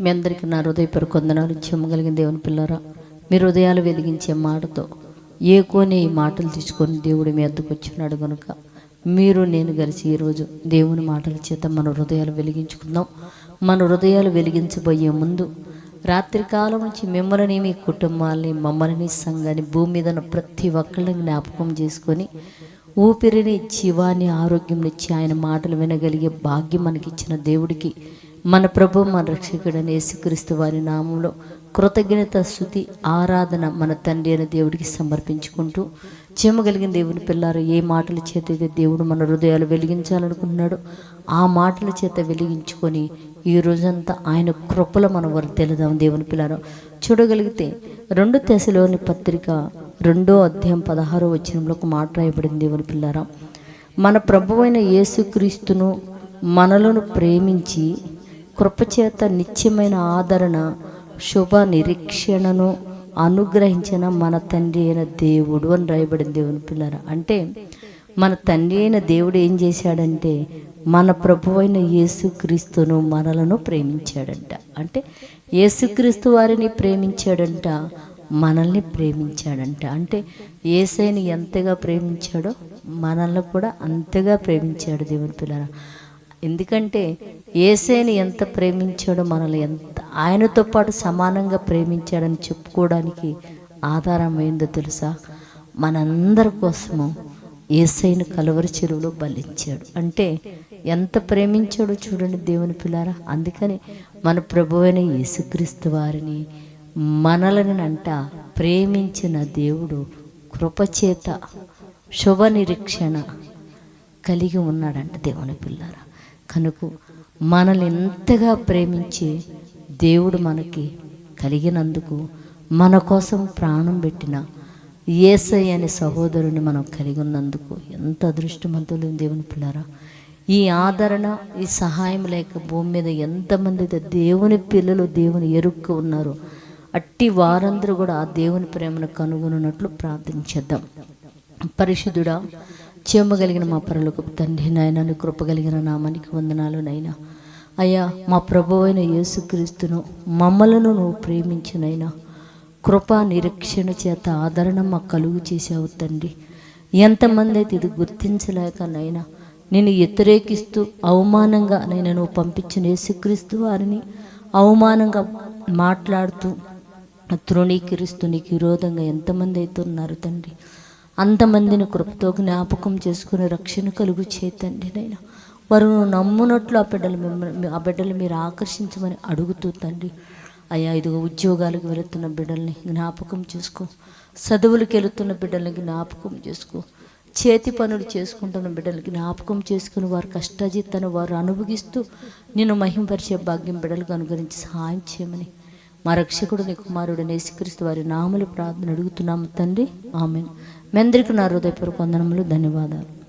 మీ అందరికీ నా హృదయపూర్వక వందనాలు చెమ్మగలిగిన దేవుని పిల్లరా. మీ హృదయాలు వెలిగించే మాటతో ఏ కోని ఈ మాటలు తీసుకొని దేవుడు మీ అద్దకు వచ్చినాడు కనుక మీరు నేను కలిసి ఈరోజు దేవుని మాటల చేత మన హృదయాలు వెలిగించుకుందాం. మన హృదయాలు వెలిగించబోయే ముందు రాత్రి కాలం నుంచి మిమ్మల్ని మీ కుటుంబాలని మమ్మల్ని సంఘాన్ని భూమి మీద ప్రతి ఒక్కళ్ళని జ్ఞాపకం చేసుకొని ఊపిరిని జీవాన్ని ఆరోగ్యం ఇచ్చి ఆయన మాటలు వినగలిగే భాగ్యం మనకిచ్చిన దేవుడికి మన ప్రభు మన రక్షకుడైన యేసుక్రీస్తు వారి నామంలో కృతజ్ఞత శృతి ఆరాధన మన తండ్రి అయిన దేవుడికి సమర్పించుకుంటూ చెమ్మగలిగిన దేవుని పిల్లారు ఏ మాటల చేత అయితే దేవుడు మన హృదయాలు వెలిగించాలనుకున్నాడో ఆ మాటల చేత వెలిగించుకొని ఈ రోజంతా ఆయన కృపలో మనం వర్తెలుదాం దేవుని పిల్లారు. చూడగలిగితే రెండు తెశలోని పత్రిక రెండో అధ్యాయం పదహారో వచ్చినంలో ఒక మాట రాయబడింది దేవుని పిల్లారా. మన ప్రభువైన యేసుక్రీస్తును మనలను ప్రేమించి కృపచేత నిత్యమైన ఆదరణ శుభ నిరీక్షణను అనుగ్రహించిన మన తండ్రి అయిన దేవుడు అని రాయబడింది దేవుని పిల్లరా. అంటే మన తండ్రి అయిన దేవుడు ఏం చేశాడంటే మన ప్రభువైన యేసుక్రీస్తును మనలను ప్రేమించాడంట. అంటే యేసుక్రీస్తు వారిని ప్రేమించాడంట మనల్ని ప్రేమించాడంట. అంటే ఏసైని ఎంతగా ప్రేమించాడో మనల్ని కూడా అంతగా ప్రేమించాడు దేవుని పిల్లరా. ఎందుకంటే ఏసేని ఎంత ప్రేమించాడో మనల్ని ఎంత ఆయనతో పాటు సమానంగా ప్రేమించాడని చెప్పుకోవడానికి ఆధారం తెలుసా? మనందరి కోసము ఏసైను కలవరి చెరువులో బలించాడు. అంటే ఎంత ప్రేమించాడో చూడండి దేవుని పిల్లారా. అందుకని మన ప్రభువైన యేసుక్రీస్తు వారిని మనలని అంట ప్రేమించిన దేవుడు కృపచేత శుభ నిరీక్షణ కలిగి ఉన్నాడంట దేవుని పిల్లారా. కనుక మనల్ని ఎంతగా ప్రేమించి దేవుడు మనకి కలిగినందుకు మన కోసం ప్రాణం పెట్టిన ఏసై అనే సహోదరుని మనం కలిగి ఉన్నందుకు ఎంత అదృష్టవంతులు దేవుని పిల్లారా. ఈ ఆదరణ ఈ సహాయం లేక భూమి మీద ఎంతమంది అయితే దేవుని పిల్లలు దేవుని ఎరుక్కు ఉన్నారు అట్టి వారందరూ కూడా ఆ దేవుని ప్రేమను కనుగొనున్నట్లు ప్రార్థించేద్దాం. పరిశుద్ధుడా చెమ్మగలిగిన మా పరలోకపు తండ్రి నాయన నీ కృప కలిగిన నామానికి వందనాలు నైనా అయ్యా మా ప్రభు అయిన యేసుక్రీస్తును మమ్మలను నువ్వు ప్రేమించినైనా కృపా నిరీక్షణ చేత ఆదరణ మాకు కలుగు చేసావు తండ్రి. ఎంతమంది అయితే ఇది గుర్తించలేక నైనా నేను వ్యతిరేకిస్తూ అవమానంగా నేను నువ్వు పంపించిన యేసుక్రీస్తు వారిని అవమానంగా మాట్లాడుతూ తృణీకరిస్తూ నీకు విరోధంగా ఎంతమంది అయితే ఉన్నారు తండ్రి. అంతమందిని కృపతో జ్ఞాపకం చేసుకుని రక్షణ కలుగు చేతండి నైనా వారు నమ్మునట్లు ఆ బిడ్డలు మిమ్మల్ని ఆ బిడ్డలు మీరు ఆకర్షించమని అడుగుతూ తండ్రి. అయ్యా ఇదిగో ఉద్యోగాలకు వెళుతున్న బిడ్డల్ని జ్ఞాపకం చేసుకో. చదువులకు వెళుతున్న బిడ్డల్ని జ్ఞాపకం చేసుకో. చేతి పనులు చేసుకుంటున్న బిడ్డలకి జ్ఞాపకం చేసుకుని వారు కష్టజీతను వారు అనుభవిస్తూ నేను మహింపరిచే భాగ్యం బిడ్డలకు అనుగురించి సహాయం చేయమని మా రక్షకుడిని కుమారుడిని కుమారుడు వారి నామలు ప్రార్థన అడుగుతున్నాము తండ్రి. ఆమె మెందరికి నా హృదయపూర్వక వందనములు ధన్యవాదాలు.